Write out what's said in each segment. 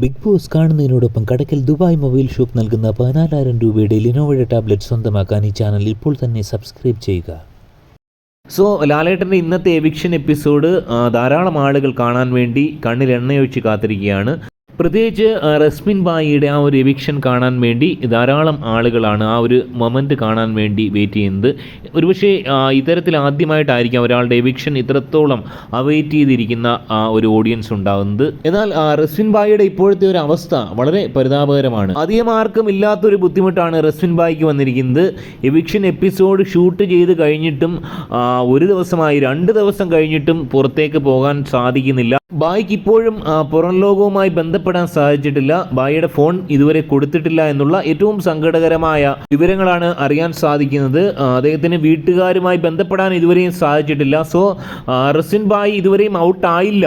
Big boss കാണുന്നതിനോടൊപ്പം Kadakkal Dubai mobile shop നൽകുന്ന പതിനാലായിരം രൂപയുടെ ലിനോവയുടെ ടാബ്ലറ്റ് സ്വന്തമാക്കാൻ ഈ ചാനൽ ഇപ്പോൾ തന്നെ സബ്സ്ക്രൈബ് ചെയ്യുക. സോ ലാലേട്ടന്റെ ഇന്നത്തെ എവിക്ഷൻ എപ്പിസോഡ് ധാരാളം ആളുകൾ കാണാൻ വേണ്ടി കണ്ണിൽ എണ്ണയൊഴിച്ച് കാത്തിരിക്കുകയാണ്. പ്രത്യേകിച്ച് റസ്മിൻ ബായിയുടെ ആ ഒരു എവിക്ഷൻ കാണാൻ വേണ്ടി ധാരാളം ആളുകളാണ് ആ ഒരു മൊമെന്റ് കാണാൻ വേണ്ടി വെയിറ്റ് ചെയ്യുന്നത്. ഒരുപക്ഷെ ഇത്തരത്തിൽ ആദ്യമായിട്ടായിരിക്കാം ഒരാളുടെ എവിക്ഷൻ ഇത്രത്തോളം അവൈറ്റ് ചെയ്തിരിക്കുന്ന ആ ഒരു ഓഡിയൻസ് ഉണ്ടാകുന്നത്. എന്നാൽ റസ്മിൻ ബായിയുടെ ഇപ്പോഴത്തെ ഒരു അവസ്ഥ വളരെ പരിതാപകരമാണ്. അധികം ആർക്കും ഇല്ലാത്തൊരു ബുദ്ധിമുട്ടാണ് റസ്മിൻ ബായിക്ക് വന്നിരിക്കുന്നത്. എവിക്ഷൻ എപ്പിസോഡ് ഷൂട്ട് ചെയ്ത് കഴിഞ്ഞിട്ടും ഒരു ദിവസമായി രണ്ട് ദിവസം കഴിഞ്ഞിട്ടും പുറത്തേക്ക് പോകാൻ സാധിക്കുന്നില്ല. ബായിക്ക് ഇപ്പോഴും പുറം ലോകവുമായി ബന്ധപ്പെടാൻ സാധിച്ചിട്ടില്ല. ഭായിയുടെ ഫോൺ ഇതുവരെ കൊടുത്തിട്ടില്ല എന്നുള്ള ഏറ്റവും സങ്കടകരമായ വിവരങ്ങളാണ് അറിയാൻ സാധിക്കുന്നത്. അദ്ദേഹത്തിന് വീട്ടുകാരുമായി ബന്ധപ്പെടാൻ ഇതുവരെയും സാധിച്ചിട്ടില്ല. സോ റസിൻ ബായി ഇതുവരെയും ഔട്ട് ആയില്ല.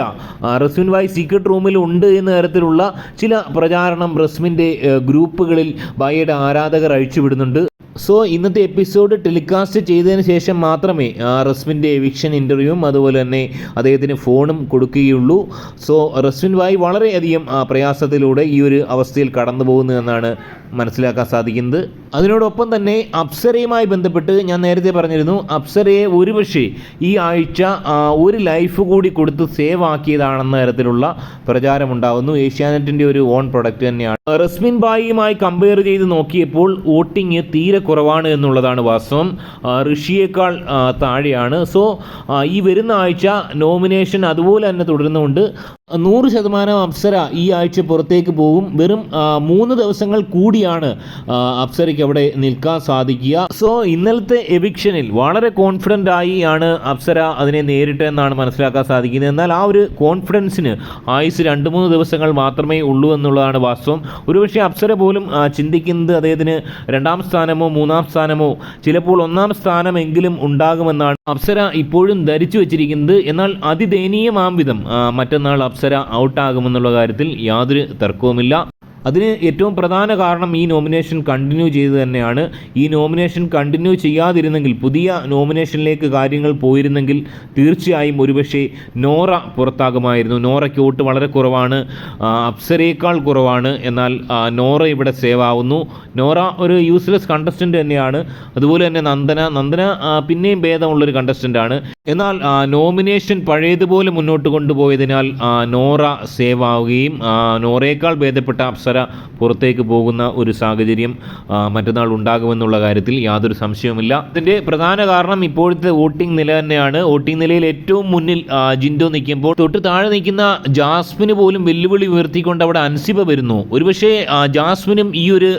ബായ് സീക്രട്ട് റൂമിൽ ഉണ്ട് എന്ന തരത്തിലുള്ള ചില പ്രചാരണം റസ്മിന്റെ ഗ്രൂപ്പുകളിൽ ബായിയുടെ ആരാധകർ അഴിച്ചുവിടുന്നുണ്ട്. സോ ഇന്നത്തെ എപ്പിസോഡ് ടെലികാസ്റ്റ് ചെയ്തതിന് ശേഷം മാത്രമേ റസ്മിന്റെ എവിക്ഷൻ ഇന്റർവ്യൂവും അതുപോലെ തന്നെ അദ്ദേഹത്തിന് ഫോണും കൊടുക്കുകയുള്ളൂ. സോ റസ്മിൻ ഭായ് വളരെയധികം പ്രയാസത്തിലൂടെ ഈ ഒരു അവസ്ഥയിൽ കടന്നു പോകുന്നു എന്നാണ് മനസ്സിലാക്കാൻ സാധിക്കുന്നത്. അതിനോടൊപ്പം തന്നെ അപ്സരയുമായി ബന്ധപ്പെട്ട് ഞാൻ നേരത്തെ പറഞ്ഞിരുന്നു അപ്സരയെ ഒരുപക്ഷെ ഈ ആഴ്ച ഒരു ലൈഫ് കൂടി കൊടുത്ത് സേവ് ആക്കിയതാണെന്ന തരത്തിലുള്ള പ്രചാരമുണ്ടാകുന്നു ഏഷ്യാനെറ്റിന്റെ ഒരു ഓൺ പ്രൊഡക്റ്റ് തന്നെയാണ്. റസ്മിൻ ബായിയുമായി കമ്പയർ ചെയ്ത് നോക്കിയപ്പോൾ വോട്ടിംഗ് തീരെ കുറവാണ് എന്നുള്ളതാണ് വാസ്തവം. ഋഷിയേക്കാൾ താഴെയാണ്. സോ ഈ വരുന്ന ആഴ്ച നോമിനേഷൻ അതുപോലെ തന്നെ തുടരുന്നുകൊണ്ട് നൂറ് ശതമാനം അപ്സര ഈ ആഴ്ച പുറത്തേക്ക് പോകും. വെറും മൂന്ന് ദിവസങ്ങൾ കൂടിയാണ് അപ്സരയ്ക്ക് അവിടെ നിൽക്കാൻ സാധിക്കുക. സോ ഇന്നലത്തെ എവിക്ഷനിൽ വളരെ കോൺഫിഡന്റ് ആയി ആണ് അപ്സര അതിനെ നേരിട്ട് എന്നാണ് മനസ്സിലാക്കാൻ സാധിക്കുന്നത്. എന്നാൽ ആ ഒരു കോൺഫിഡൻസിന് ആയുസ് രണ്ട് മൂന്ന് ദിവസങ്ങൾ മാത്രമേ ഉള്ളൂ എന്നുള്ളതാണ് വാസ്തവം. ഒരുപക്ഷെ അപ്സര പോലും ചിന്തിക്കുന്നത് അദ്ദേഹത്തിന് രണ്ടാം സ്ഥാനമോ മൂന്നാം സ്ഥാനമോ ചിലപ്പോൾ ഒന്നാം സ്ഥാനമെങ്കിലും ഉണ്ടാകുമെന്നാണ് അപ്സര ഇപ്പോഴും ധരിച്ചു വച്ചിരിക്കുന്നത്. എന്നാൽ അതിദയനീയമാം വിധം മറ്റന്നാൾ അപ്സര ഔട്ടാകുമെന്നുള്ള കാര്യത്തിൽ യാതൊരു തർക്കവുമില്ല. അതിന് ഏറ്റവും പ്രധാന കാരണം ഈ നോമിനേഷൻ കണ്ടിന്യൂ ചെയ്ത് തന്നെയാണ്. ഈ നോമിനേഷൻ കണ്ടിന്യൂ ചെയ്യാതിരുന്നെങ്കിൽ പുതിയ നോമിനേഷനിലേക്ക് കാര്യങ്ങൾ പോയിരുന്നെങ്കിൽ തീർച്ചയായും ഒരുപക്ഷെ നോറ പുറത്താകുമായിരുന്നു. നോറയ്ക്ക് വോട്ട് വളരെ കുറവാണ്. അപ്സരയേക്കാൾ കുറവാണ്. എന്നാൽ നോറ ഇവിടെ സേവ് ആവുന്നു. നോറ ഒരു യൂസ്ലെസ് കണ്ടസ്റ്റന്റ് തന്നെയാണ്. അതുപോലെ തന്നെ നന്ദന. നന്ദന പിന്നെയും ഭേദമുള്ളൊരു കണ്ടസ്റ്റന്റാണ് എന്നാൽ നോമിനേഷൻ പഴയതുപോലെ മുന്നോട്ട് കൊണ്ടുപോയതിനാൽ നോറ സേവ് ആവുകയും നോറയേക്കാൾ ഭേദപ്പെട്ട അപ്സര പുറത്തേക്ക് പോകുന്ന ഒരു സാഹചര്യം മറ്റന്നാൾ ഉണ്ടാകുമെന്നുള്ള കാര്യത്തിൽ യാതൊരു സംശയവുമില്ല. ഇതിന്റെ പ്രധാന കാരണം ഇപ്പോഴത്തെ വോട്ടിംഗ് നില തന്നെയാണ്. വോട്ടിംഗ് നിലയിൽ ഏറ്റവും മുന്നിൽ ജിൻഡോ നിൽക്കുമ്പോൾ തൊട്ട് താഴെ നിൽക്കുന്ന ജാസ്മിന് പോലും വെല്ലുവിളി ഉയർത്തിക്കൊണ്ട് അവിടെ അൻസിബ വരുന്നു. ഒരുപക്ഷേ ജാസ്മിനും ഈ ഒരു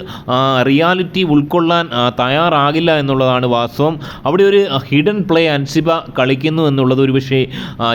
റിയാലിറ്റി ഉൾക്കൊള്ളാൻ തയ്യാറാകില്ല എന്നുള്ളതാണ് വാസ്തവം. അവിടെ ഒരു ഹിഡൻ പ്ലേ അൻസിബ കളിക്കുന്നു എന്നുള്ളത് ഒരുപക്ഷേ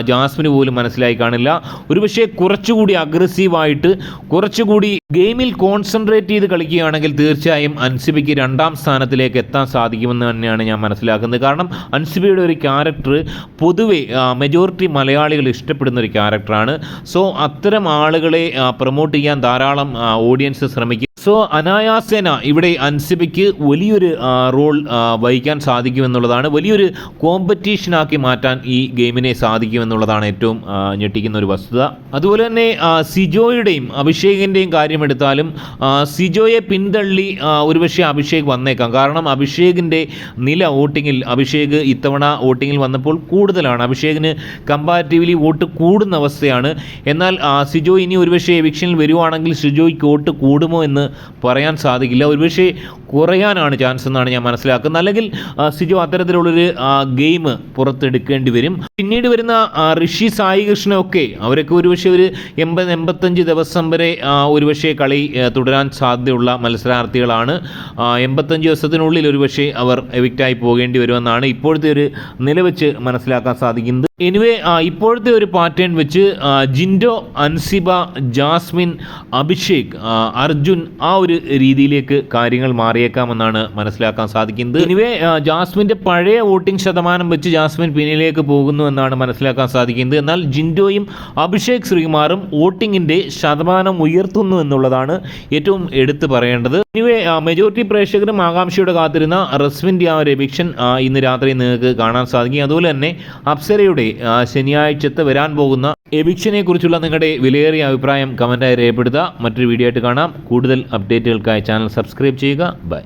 ജാസ്മിന് പോലും മനസ്സിലായി കാണില്ല. ഒരുപക്ഷെ കുറച്ചുകൂടി അഗ്രസീവായിട്ട് കുറച്ചുകൂടി ഗെയിമിൽ കോൺസെൻട്രേറ്റ് ചെയ്ത് കളിക്കുകയാണെങ്കിൽ തീർച്ചയായും അൻസിബിക്ക് രണ്ടാം സ്ഥാനത്തിലേക്ക് എത്താൻ സാധിക്കുമെന്ന് തന്നെയാണ് ഞാൻ മനസ്സിലാക്കുന്നത്. കാരണം അൻസിബിയുടെ ഒരു ക്യാരക്ടർ പൊതുവെ മെജോറിറ്റി മലയാളികൾ ഇഷ്ടപ്പെടുന്ന ഒരു ക്യാരക്ടറാണ്. സോ അത്തരം ആളുകളെ പ്രൊമോട്ട് ചെയ്യാൻ ധാരാളം ഓഡിയൻസ് ശ്രമിക്കും. സോ അനായാസേന ഇവിടെ അൻസിബയ്ക്ക് വലിയൊരു റോൾ വഹിക്കാൻ സാധിക്കുമെന്നുള്ളതാണ്. വലിയൊരു കോമ്പറ്റീഷനാക്കി മാറ്റാൻ ഈ ഗെയിമിനെ സാധിക്കുമെന്നുള്ളതാണ് ഏറ്റവും ഞെട്ടിക്കുന്ന ഒരു വസ്തുത. അതുപോലെ തന്നെ സിജോയുടെയും അഭിഷേകിന്റെയും കാര്യമെടുത്താലും ആ, സിജോയെ പിന്തള്ളി ഒരുപക്ഷെ അഭിഷേക് വന്നേക്കാം. കാരണം അഭിഷേകിന്റെ നില വോട്ടിങ്ങിൽ അഭിഷേക് ഇത്തവണ വോട്ടിങ്ങിൽ വന്നപ്പോൾ കൂടുതലാണ്. അഭിഷേകിന് കമ്പാരിറ്റീവ്ലി വോട്ട് കൂടുന്ന അവസ്ഥയാണ്. എന്നാൽ സിജോ ഇനി ഒരുപക്ഷെ എവിക്ഷനിൽ വരുവാണെങ്കിൽ സിജോയ്ക്ക് വോട്ട് കൂടുമോ എന്ന് പറയാൻ സാധിക്കില്ല. ഒരുപക്ഷെ കുറയാനാണ് ചാൻസ് എന്നാണ് ഞാൻ മനസ്സിലാക്കുന്നത്. അല്ലെങ്കിൽ സിജോ അത്തരത്തിലുള്ളൊരു ഗെയിം പുറത്തെടുക്കേണ്ടി വരും. പിന്നീട് വരുന്ന ഋഷി സായി കൃഷ്ണയൊക്കെ അവരൊക്കെ ഒരുപക്ഷെ ഒരു എൺപത് എൺപത്തഞ്ച് ദിവസം വരെ ഒരുപക്ഷെ കളി ആ, തുടരാൻ സാധ്യതയുള്ള മത്സരാർത്ഥികളാണ്. എൺപത്തഞ്ച് ദിവസത്തിനുള്ളിൽ ഒരുപക്ഷെ അവർ എവിക്റ്റായി പോകേണ്ടി വരുമെന്നാണ് ഇപ്പോഴത്തെ ഒരു നില വെച്ച് മനസ്സിലാക്കാൻ സാധിക്കുന്നത്. എനിവേ ഇപ്പോഴത്തെ ഒരു പാറ്റേൺ വെച്ച് ജിൻഡോ അൻസിബ ജാസ്മിൻ അഭിഷേക് അർജുൻ ആ ഒരു രീതിയിലേക്ക് കാര്യങ്ങൾ മാറി മാറിയേക്കാമെന്നാണ് മനസ്സിലാക്കാൻ സാധിക്കുന്നത്. എനിവേ ജാസ്മിന്റെ പഴയ വോട്ടിംഗ് ശതമാനം വെച്ച് ജാസ്മിൻ പിന്നിലേക്ക് പോകുന്നു എന്നാണ് മനസ്സിലാക്കാൻ സാധിക്കുന്നത്. എന്നാൽ ജിൻഡോയും അഭിഷേക് ശ്രീകുമാറും വോട്ടിങ്ങിന്റെ ശതമാനം ഉയർത്തുന്നു എന്നുള്ളതാണ് ഏറ്റവും എടുത്തു പറയേണ്ടത്. ഇനിവേ മെജോറിറ്റി പ്രേക്ഷകരും ആകാംക്ഷയോടെ കാത്തിരുന്ന റസ്മിന്റെ ആ ഒരു എവിക്ഷൻ ഇന്ന് രാത്രി നിങ്ങൾക്ക് കാണാൻ സാധിക്കും. അതുപോലെ തന്നെ അപ്സരയുടെ ശനിയാഴ്ചത്തെ വരാൻ പോകുന്ന എവിക്ഷനെ കുറിച്ചുള്ള നിങ്ങളുടെ വിലയേറിയ അഭിപ്രായം കമന്റായി രേഖപ്പെടുത്തുക. മറ്റൊരു വീഡിയോ ആയിട്ട് കാണാം. കൂടുതൽ അപ്ഡേറ്റുകൾക്കായി ചാനൽ സബ്സ്ക്രൈബ് ചെയ്യുക. ബൈ